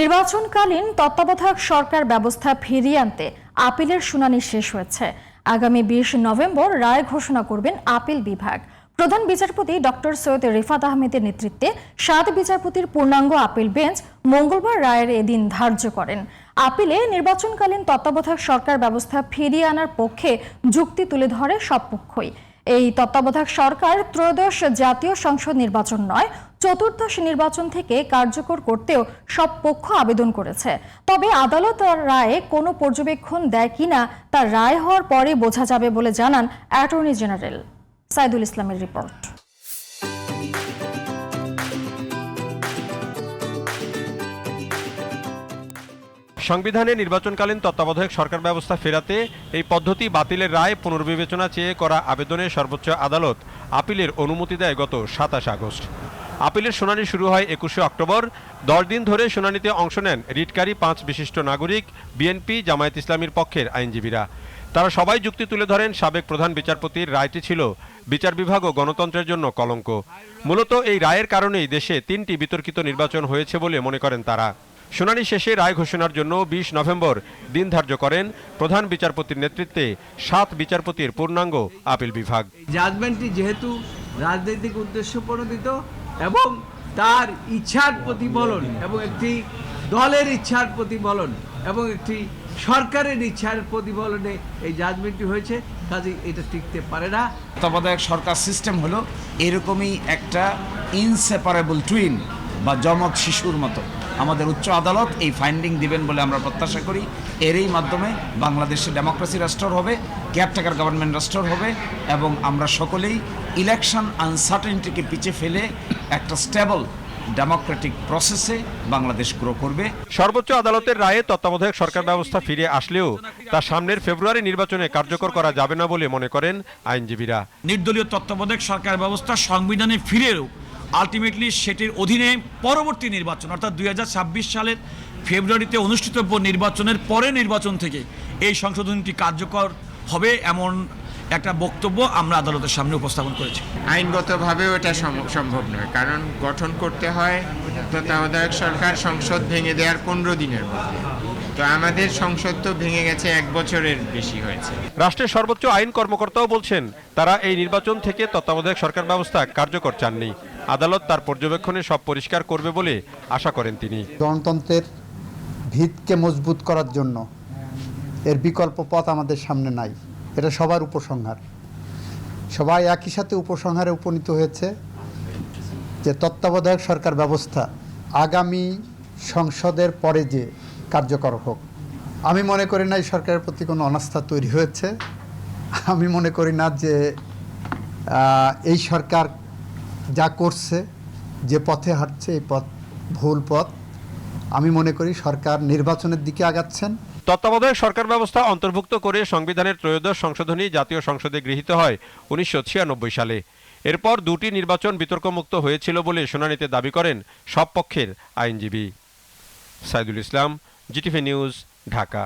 নির্বাচনকালীন তত্ত্বাবধায়ক সরকার ব্যবস্থা ফিরিয়ে আনতে আপিলের শুনানি শেষ হয়েছে। আগামী বিশ নভেম্বর রায় ঘোষণা করবেন আপিল বিভাগ। প্রধান বিচারপতি ডক্টর সৈয়দ রিফাত আহমেদের নেতৃত্বে সাত বিচারপতির পূর্ণাঙ্গ আপিল বেঞ্চ মঙ্গলবার রায়ের এদিন ধার্য করেন। আপিলে নির্বাচনকালীন তত্ত্বাবধায়ক সরকার ব্যবস্থা ফিরিয়ে আনার পক্ষে যুক্তি তুলে ধরে সব পক্ষই। এই তত্ত্বাবধায়ক সরকার ত্রয়োদশ জাতীয় সংসদ নির্বাচন নয় চতুর্দশ নির্বাচন থেকে কার্যকর করতেও সব পক্ষ আবেদন করেছে। তবে আদালত রায়ে কোনো পর্যবেক্ষণ দেয় কিনা তার রায় হওয়ার পরে বোঝা যাবে বলে জানান অ্যাটর্নি জেনারেল সাইদুল ইসলামের রিপোর্ট। সংবিধানে নির্বাচনকালীন তত্ত্বাবধায়ক সরকার ব্যবস্থা ফেরাতে এই পদ্ধতি বাতিলের রায় পুনর্বিবেচনা চেয়ে করা আবেদনে সর্বোচ্চ আদালত আপিলের অনুমতি দেয় গত সাতাশ আগস্ট। আপিলের শুনানি শুরু হয় একুশে অক্টোবর। দশ দিন ধরে শুনানিতে অংশ নেন রিটকারী পাঁচ বিশিষ্ট নাগরিক, বিএনপি, জামায়াত ইসলামীর পক্ষের আইনজীবীরা। তারা সবাই যুক্তি তুলে ধরেন সাবেক প্রধান বিচারপতির রায়টি ছিল বিচার বিভাগ ও গণতন্ত্রের জন্য কলঙ্ক। মূলত এই রায়ের কারণেই দেশে তিনটি বিতর্কিত নির্বাচন হয়েছে বলে মনে করেন তারা। শুনানি শেষে রায় ঘোষণার জন্য বিশ নভেম্বর দিন ধার্য করেন প্রধান বিচারপতির নেতৃত্বে সাত বিচারপতির পূর্ণাঙ্গ আপিল বিভাগ। জাজমেন্টটি যেহেতু রাজনৈতিক উদ্দেশ্য প্রণোদিত এবং তার ইচ্ছার প্রতিফলন এবং একটি দলের ইচ্ছার প্রতিফলন এবং একটি সরকারের ইচ্ছার প্রতিফলনে এই জাজমেন্টটি হয়েছে। কাজে এটা টিকতে পারে না। তত্ত্বাবধায়ক সরকার সিস্টেম হলো এরকমই একটা ইনসেপারেবল টুইন বা জমক শিশুর মতো। আমাদের উচ্চ আদালত এই ফাইন্ডিং দিবেন বলে আমরা প্রত্যাশা করি। এরই মাধ্যমে বাংলাদেশে ডেমোক্রেসি রাষ্ট্র হবে কেয়ারটেকার গভর্নমেন্ট রাষ্ট্র হবে এবং আমরা সকলেই ইলেকশন আনসার্টেনিটিকে পিছিয়ে ফেলে একটা স্টেবল ডেমোক্রেটিক প্রসেসে বাংলাদেশ গ্রো করবে। সর্বোচ্চ আদালতের রায়ে তত্ত্বাবধায়ক সরকার ব্যবস্থা ফিরে আসলেও তা সামনের ফেব্রুয়ারি নির্বাচনে কার্যকর করা যাবে না বলে মনে করেন আইনজীবীরা। নির্দলীয় তত্ত্বাবধায়ক সরকার ব্যবস্থা সংবিধানে ফিরেও আলটিমেটলি সেটির অধীনে পরবর্তী নির্বাচন অর্থাৎ দুই হাজার ছাব্বিশ সালের ফেব্রুয়ারিতে অনুষ্ঠিতব্য নির্বাচনের পরে নির্বাচন থেকে এই সংশোধনটি কার্যকর হবে এমন একটা বক্তব্য আমরা আদালতের সামনে উপস্থাপন করেছি। আইনগতভাবেও এটা সম- সম্ভব নয় কারণ গঠন করতে হয় তত্ত্বাবধায়ক সরকার সংসদ ভেঙে দেওয়ার পনেরো দিনের মধ্যে। তো আমাদের সংসদ তো ভেঙে গেছে এক বছরের বেশি হয়েছে। রাষ্ট্রের সর্বোচ্চ আইন কর্মকর্তাও বলছেন তারা এই নির্বাচন থেকে তত্ত্বাবধায়ক সরকার ব্যবস্থা কার্যকর চাননি। আদালত তার পর্যবেক্ষণে সব পরিষ্কার করবে বলে আশা করেন তিনি। গণতন্ত্রের ভিতকে মজবুত করার জন্য এর বিকল্প পথ আমাদের সামনে নাই। এটা সবার উপসংহার। সবাই একই সাথে উপসংহারে উপনীত হয়েছে যে তত্ত্বাবধায়ক সরকার ব্যবস্থা আগামী সংসদের পরে যে কার্যকর হোক। আমি মনে করি না এই সরকারের প্রতি কোনো অনাস্থা তৈরি হয়েছে। আমি মনে করি না যে এই সরকার যা করছে, যে পথে হাঁটছে, এই পথ ভুল পথ, আমি মনে করি সরকার নির্বাচনের দিকে আগাচ্ছেন। তত্ত্বাবধায়ক সরকার ব্যবস্থা অন্তর্ভুক্ত করে সংবিধানের ত্রয়োদশ সংশোধনী জাতীয় সংসদে গৃহীত হয় উনিশশো ছিয়ানব্বই সালে। এরপর দুটি নির্বাচন বিতর্কমুক্ত হয়েছিল বলে শুনানিতে দাবি করেন সব পক্ষের আইনজীবী। Saidul Islam, GTV news, Dhaka.